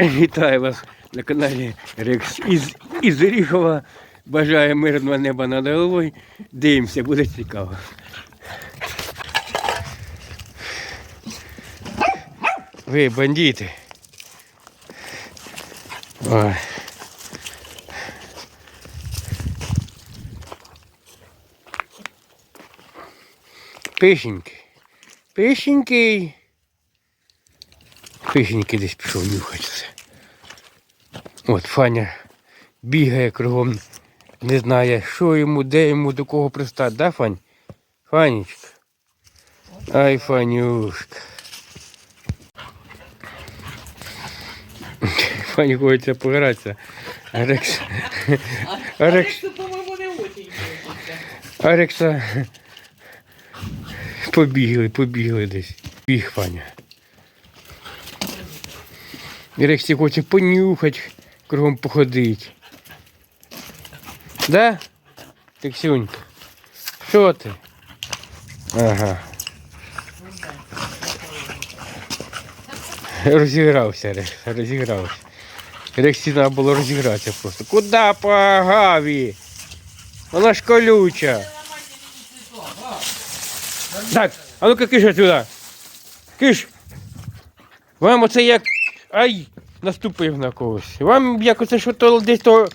Вітаю вас на каналі Рекс із, із Оріхова. Бажаю мирного неба над головою. Дивимося, буде цікаво. Ви бандити. Ой. Пишенький. Пишенький. Пишенький десь пішов нюхати все. От Фаня бігає кругом, не знає, що йому, де йому, до кого пристати, да, Фань? Фанечка. Ай, Фанюшка. Фані хочеться погратися. Арекс. Арекс. По-моему, не очень. Арекса. Побігли, побігли десь. Біг Фаня. Рексі хоче понюхати, кругом походити. Да? Тексюнька? Що ти? Ага. Розігрався Рекс, розігрався. Рексі треба було розігратися просто. Куда по Гаві? Вона ж колюча. Так, а ну-ка киш сюди. Киш. Вам оце як. Ай! Наступив на когось. Вам як оце що то десь то.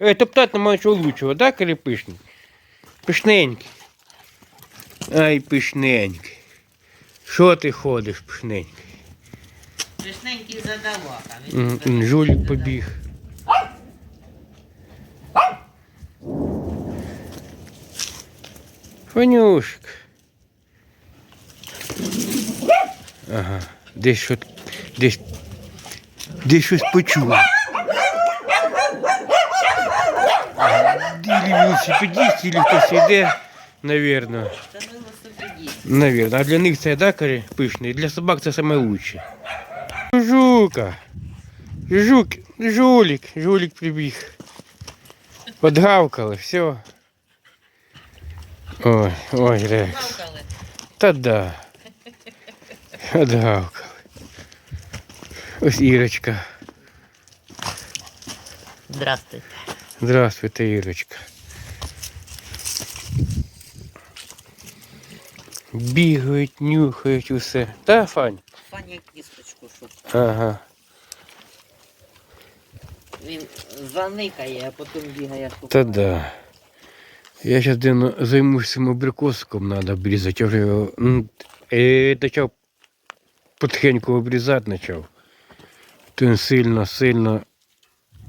Е, топтати немає чого лучшого, так, пишний? Пишненький. Ай, пишненький. Що ти ходиш, пишненький? Пишненький задавака. М, м, Жулік побіг. Фанюшка. Ага, десь що, десь, десь щось почув. Ілі велосипедист, ілі хтось йде, навірно. Це велосипедіст. Навірно. А для них це да, карі, пишний, для собак це саме лучше. Жука. Жук, жулик, жулик прибіг. Подгавкали, все. Ой, ой, Рекс. Гавкали. Та да. Подгавкали. Ось Ірочка. Здравствуйте. Здравствуйте, Ірочка. Бігають, нюхають усе. Та, Фань? Фаня кісточку шукає. Ага. Він заникає, а потім бігає шукає. Та да. Я сейчас денно займусь цим абрикосиком, надо обрізати. Я вже його е, почав потихеньку обрізати почав. То він сильно, сильно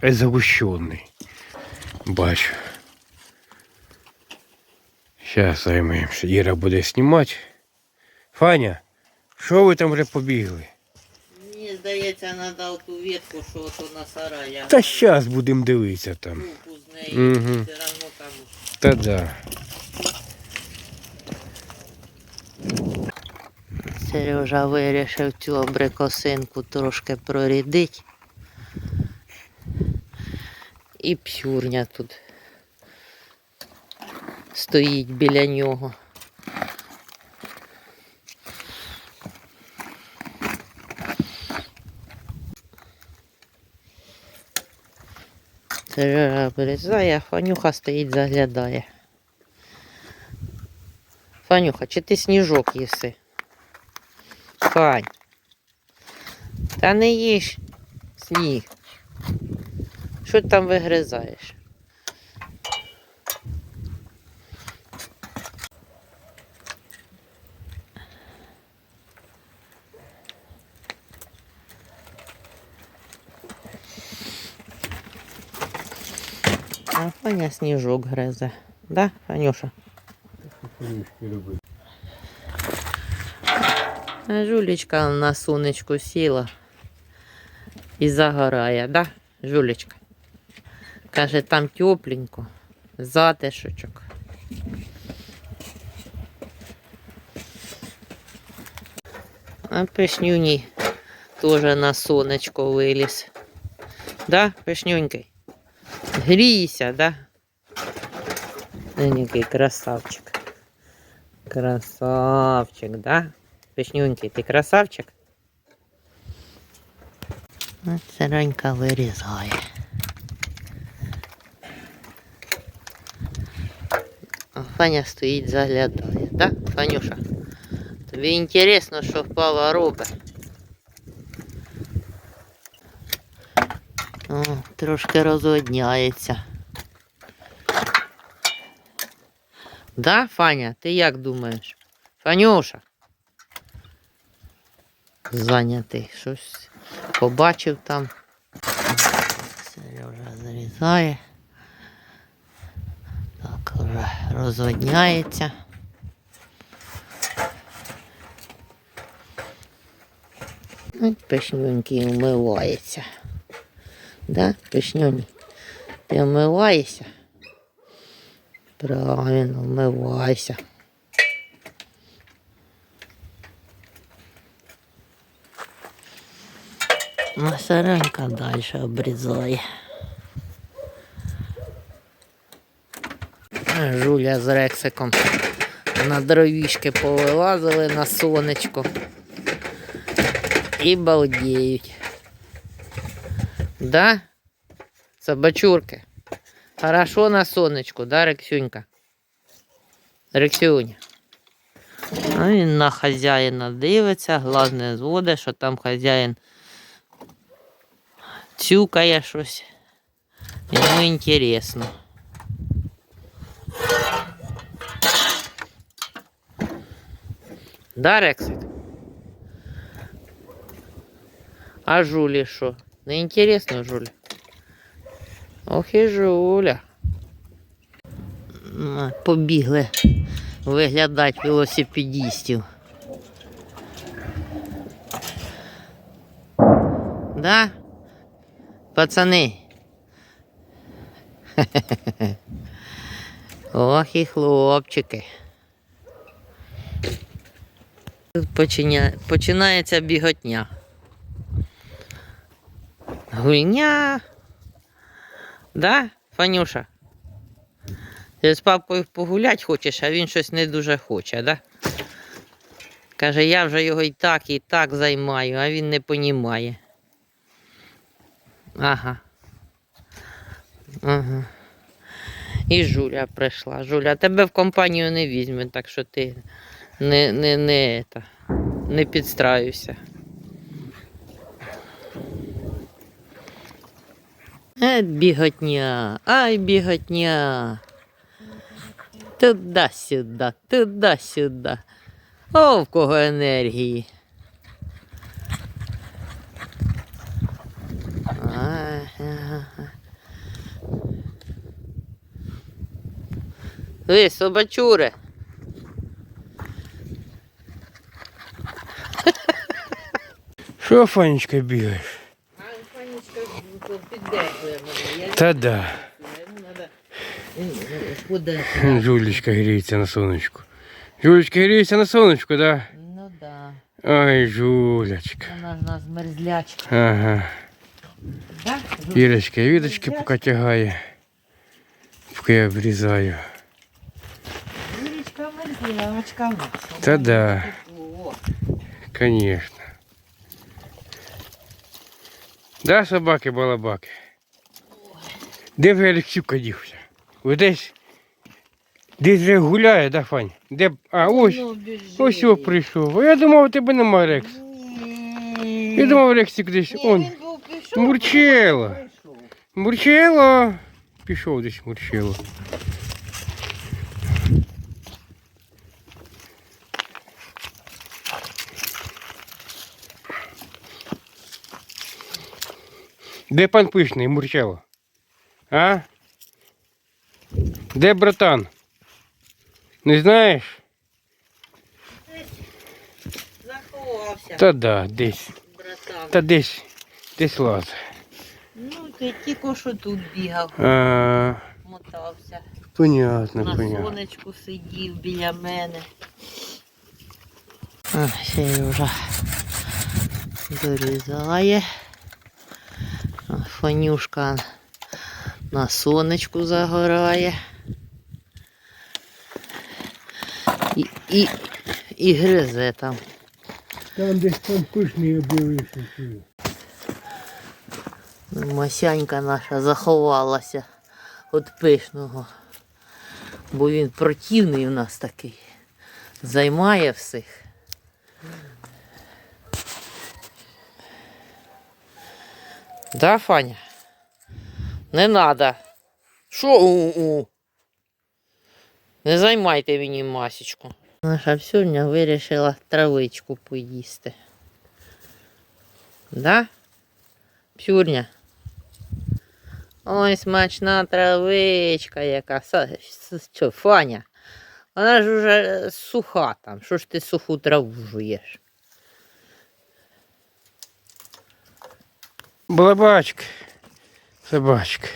е, загущений. Бачу. Зараз займаємося. Іра буде знімати. Фаня, що ви там вже побігли? Мені здається, треба ту ветку, що ото на сарая. Та зараз будемо дивитися там. Мгм. Все одно там. Та да. Сережа вирішив цю абрикосинку трошки прорідити. І псюрня тут стоїть біля нього. Сережа вирізає, Фанюха стоїть, заглядає. Фанюха, чи ти сніжок їси? Фань. Та не їж сніг. Що ти там вигризаєш? А Фаня сніжок гризе. Да, Фанюша? А Жулечка на сонечку сіла і загорає, да, Жулечка? Каже, там тепленько, затишочок. А пишнюні теж на сонечко виліз. Да, пишнюнький? Грійся, да? Який красавчик. Красавчик, да? Пишнюнький, ти красавчик? Ось Сиренька вирізає. А Фаня стоїть, заглядає, так, Фанюша? Тобі інтересно, що впала робить. О, трошки розводняється. Да, Фаня, ти як думаєш? Фанюша? Зайнятий щось побачив там. Сережа зарізає. Так, вже розводняється. Ой, Пишнюнький умивається. Да, пишнюнь? Ти вмиваєшся? Правильно, вмивайся. Ну, сиренька далі обрізає. Жуля з Рексиком на дровішки повилазили на сонечко і балдіють. Да? Собачурки. Хорошо на сонечку, да, Рексюнька? Рексюня. А він на хазяїна дивиться, глаз не зводить, що там хазяїн цюкає щось. Йому інтересно. Да, Рексик? А Жулі що? Не інтересно, Жуля? Ох і Жуля. М, Побігли виглядати велосипедистів. Да? Пацани. Ох і хлопчики. Тут починя... починається біготня. Гульня. Да, Фанюша? Ти з папою погулять хочеш, а він щось не дуже хоче, да? Каже, я вже його і так, і так займаю, а він не понімає. Ага. Ага. І Жуля прийшла. Жуля, тебе в компанію не візьме, так що ти не, не, не, это, не підстраюйся. Е, біготня, ай біготня. Туди-сюди, туди-сюди. О, в кого енергії. Ви, собачуре. Що, Фанечка, бігаєш? А панічка піддехує мене. Та да. Куди? Жулечка гріється на сонечку. Жулечка гріється на сонечку, да? Ну да. Ой, Жулечка. Вона ж нас мерзлячка. Ага. Да? Ірочка, віточки поки тягає. Поки я обрізаю. Нас. Та да, конечно. Да, собаки-балабаки. Де ви Олексюка дівся? Ви десь? Десь вже гуляє, да, Фань? Де? А, ось. Воно. Ось його прийшов. Я думав, у тебе немає Рекс. Я думав, Рексик десь. Он. Мурчело. Мурчело. Пішов десь Мурчело. Де пан пишний, Мурчело? А? Де братан? Не знаєш? Заховався, Та да, десь. братан. Та десь. Десь лаз. Ну, ти тільки що тут бігав, А, мотався. понятно, На понятно. сонечку сидів біля мене. А, Сережа дорізає. Фанюшка на сонечку загорає. І, і, і гризе там. Там десь пан пишний об'явився. Масянька наша заховалася від пишного. Бо він противний у нас такий. Займає всіх. Да, Фаня? Не надо. Що у-у? Не займайте мені масічку. Наша псюрня вирішила травичку поїсти. Да? Псюрня? Ой, смачна травичка яка. Що, Фаня? Вона ж уже суха там. Що ж ти суху траву жуєш? Балабачка. Собачка.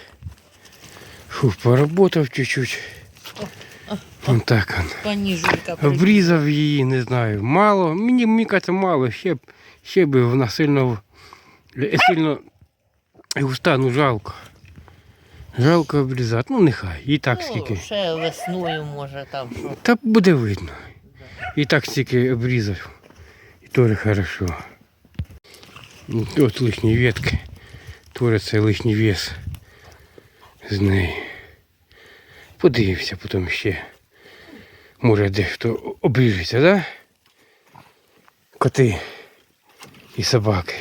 Фу, поработав чуть-чуть. Вон так он. Обрізав її, не знаю. Мало. Мені, мені кажеться, мало. Ще, б- ще би вона сильно, сильно густа, ну жалко. Жалко обрізати. Ну нехай. І так скільки. ще весною може там що. Та буде видно. І так стільки обрізав. І теж хорошо. Ну, От лишні ветки. Твориться лишній вес з неї. Подивився потім ще. Може дехто обріжеться, да? Коти і собаки.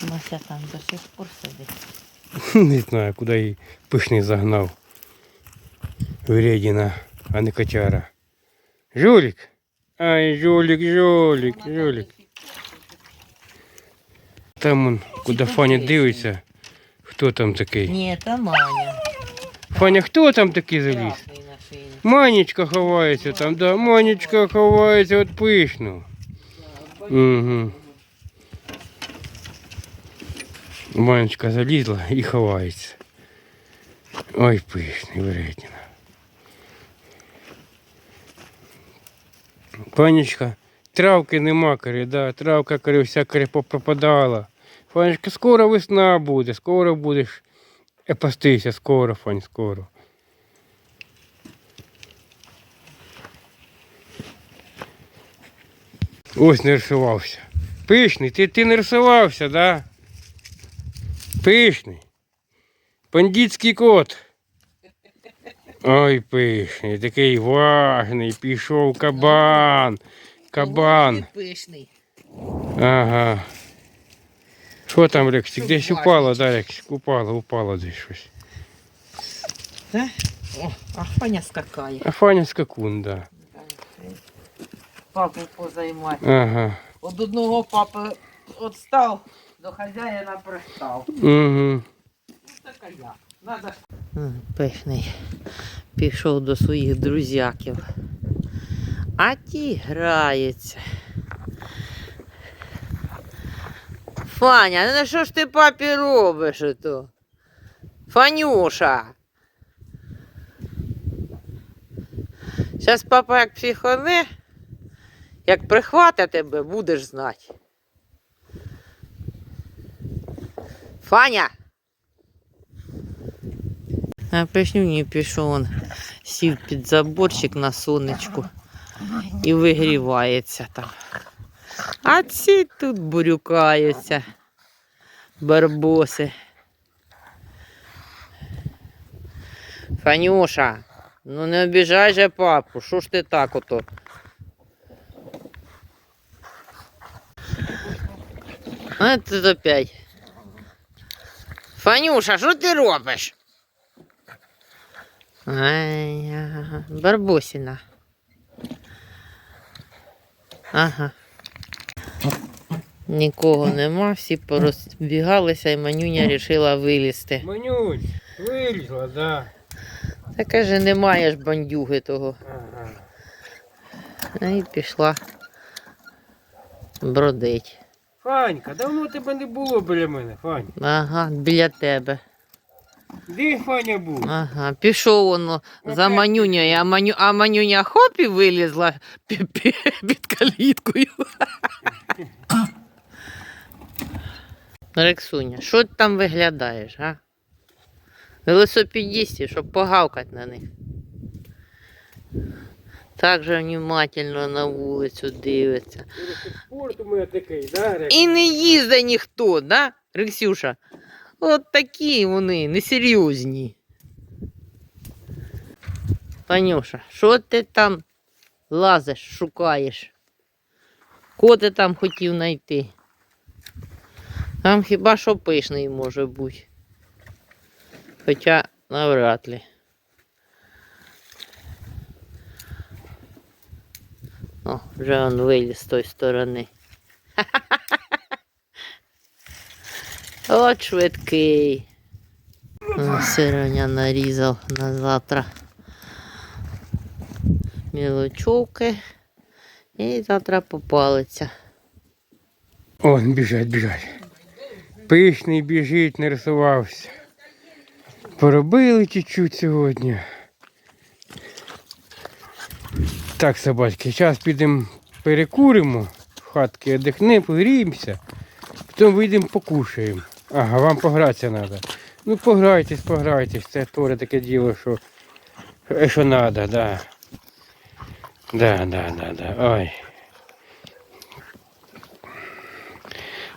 Мася там до сих пор сидить. Не знаю, куди її пишний загнав. Вредіна, а не котяра. Жулік. Ай, жулік, жулік, жулік. Там он, куди Фаня дивиться. Хто там такий? Ні, та Маня. Фаня, хто там такий заліз? Красний на шиї. Манечка ховається там, да, Манечка ховається від пишну. Угу. Манечка залізла і ховається. Ой, пишний, вредина. Панечка, травки нема, каже, да, травка, каже, вся каже, попропадала. Фанечка, скоро весна буде, скоро будеш е, пастися, скоро, Фань, скоро. Ось не рисувався. Пишний, ти, ти не рисувався, да? Пишний. Бандитський кот. Ой, пишний, такий важний, пішов кабан. Кабан. Пишний. Ага. Що там, Рексик? Десь упало, да, Рексик? Упало, упало десь щось. Да? О, а Фаня скакає. А Фаня скакун, да. Папу позаймати. Ага. От одного папи відстав, до хазяїна пристав. Угу. Така я. Надо... Пишний пішов до своїх друзяків. А ті граються. Фаня, ну що ж ти папі робиш ото? Фанюша. Зараз папа як психоне, як прихватить тебе, будеш знати. Фаня! А пишнюні пішов он, сів під заборчик на сонечку і вигрівається там. А ці тут бурюкаються, барбоси. Фанюша, ну не обіжай же папу, що ж ти так ото? А тут опять. Фанюша, що ти робиш? Ай, ага. Барбосіна. Ага. Нікого нема, всі порозбігалися і манюня вирішила вилізти. Манюнь, вилізла, да. Та каже, немає ж бандюги того. Ага. А І пішла бродить. Фанька, давно тебе не було біля мене, Фань. Ага, біля тебе. Де Фаня був? Ага, пішов воно за манюнею, а, маню, а манюня хоп і вилізла пі- пі- під каліткою. Рексуня, що ти там виглядаєш, а? Велосипедістів, щоб погавкати на них. Так же внимательно на вулицю дивиться. Спорт у мене такий, да? І не їздить ніхто, да, Рексюша? От такі вони, несерйозні. Панюша, що ти там лазиш, шукаєш? Кого ти там хотів знайти? Там хіба що пишний може бути. Хоча навряд ли. О, вже он виліз з тої сторони. От швидкий. Сироня нарізав на завтра. Мілочовки. І завтра попалиться. О, біжать, біжать. Пишний біжить, нарисувався. Поробили чуть-чуть сьогодні. Так, собачки, зараз підемо перекуримо в хатки, одихнемо, погріємося, потім вийдемо покушаємо. Ага, вам погратися треба. Ну пограйтесь, пограйтесь, це теж таке діло, що, що треба, да. Да, да, да, да. Ой.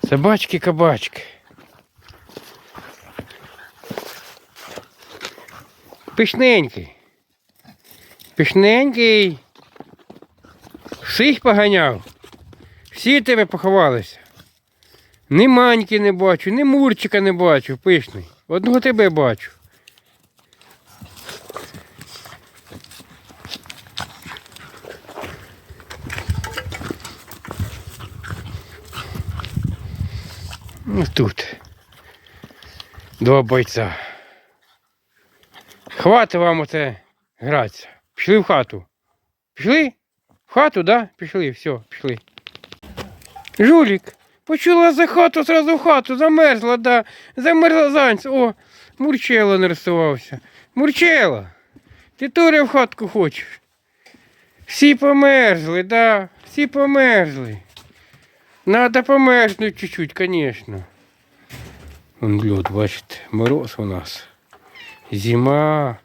Собачки, кабачки. Пишненький. Пишненький. Всіх поганяв. Всі тебе поховалися. Ні маньки не бачу, ні мурчика не бачу, пишний. Одного тебе бачу. Ну тут. Два бойця. Хвати вам оце гратися. Пішли в хату. Пішли? В хату, да? Пішли, все, пішли. Жулік, почула за хату, зразу в хату, замерзла, да. Замерзла занць. О, Мурчело нарисувався. Мурчело, ти теж в хатку хочеш? Всі померзли, да, всі померзли. Надо померзнуть чуть-чуть, конечно. Вон лед, бачите, мороз у нас. Зима.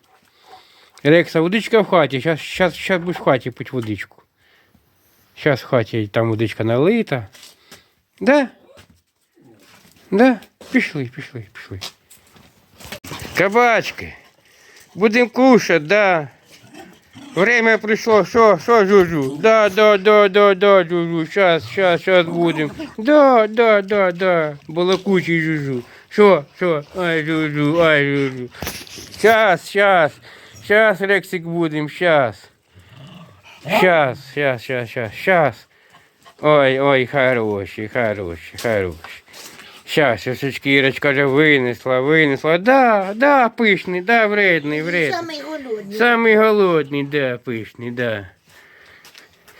Рекса, водичка в хаті. Сейчас, сейчас, сейчас будеш в хаті пить водичку. Сейчас в хаті там водичка налита. Да? Да? Пішли, пішли, пішли. Кабачки. Будемо кушать, да. Время пришло, що, що, Жужу? Да, да, да, да, да, Жужу, щас, щас, щас будем. Да, да, да, да, балакучий Жужу. Що, що, ай, Жужу, ай, Жужу. Щас, щас, щас, Рексик будем, щас. Щас, щас, щас, щас, щас. Ой, ой, хороший, хороший, хороший. Щас, ось Кірочка вже винесла, винесла. Да, да, пишний, да, вредний, вредний. Самий голодний. Самий голодний, да, пишний, да.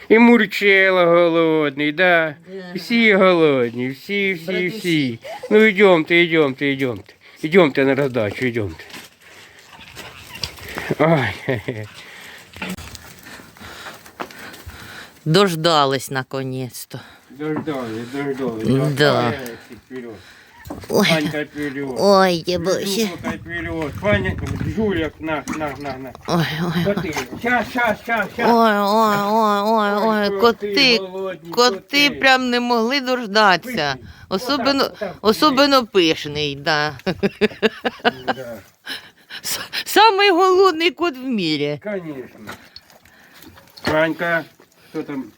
І Мурчело голодний, да. Всі голодні, всі, всі, всі. Ну йдемте, йдемте, йдемте. Йдемте на роздачу, йдемте. Ой, хе-хе. Дождались наконець-то. Дождали, дождали. Да. Ой, вперед. Ой, вперед. ой, я боюся. Вперед. Жуляк, на, на, на, на. Ой, ой, Коти. Щас, щас, щас, щас. ой, ой, ой, ой, ой, коти, голодні, коти прям не могли дождатися. Пишні. Особливо, Отак, отак. особливо пишний, да. Да, С- Самий голодний кот в мірі. конечно. Ванька, кто там?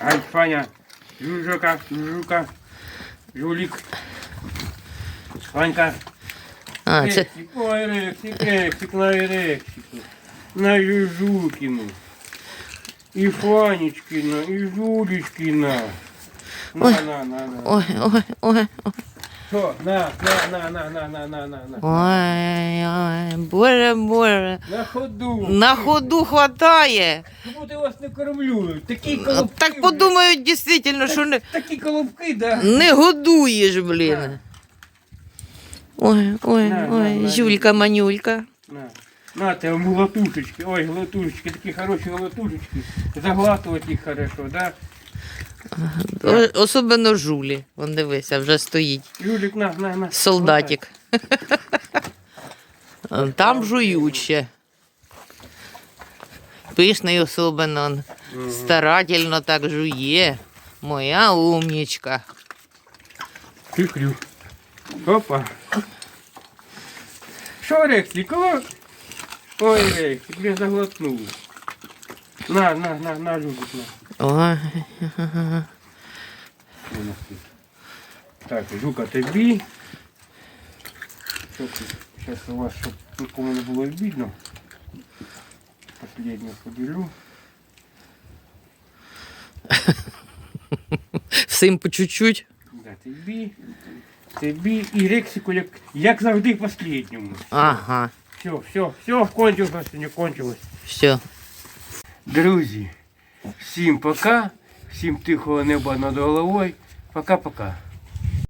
Ай, Фаня, Жужака, Жужука, Жулик. Ванька, А, це, ой, Рексик, Рексик, на Рексику, на Жужукину. И Фанечкина, и Жулечкина. На, Ой. на, на, на. ой, ой, ой, Що? На, на, на, на, на, на, на, на, на. ой, ой, боже, боже. На ходу. На ходу хватає. Чому ти вас не кормлю? Такі колобки. Так подумають дійсно, що не, Такі колобки, да? не годуєш, блін. Ой, ой, На, на, ой, на, Жюлька, манюлька. На. На, те глотушечки. Ой, глотушечки, такі хороші глотушечки. Заглатувати їх хорошо, да? Особливо жулі. Вон дивися, вже стоїть. Юлік, на, на, на. Солдатик. Там жують ще. Пишний особливо. он Старательно так жує. Моя умнічка. Крю-крю. Опа. Що, Рексик, о? Ой, Рексик, я заглотнув. На, на, на, на, Любик, на. Ой. Що у нас тут? Так, жука тобі. Що тут? Зараз у вас, щоб нікому не було видно. Последнє поділю. Всім по чуть-чуть. Да, тобі. Тобі і Рексику, як, як завжди, последньому. Ага. Все, все, все, кончилось, не кончилось. Все. Друзі, всім пока, всім тихого неба над головою. Пока-пока.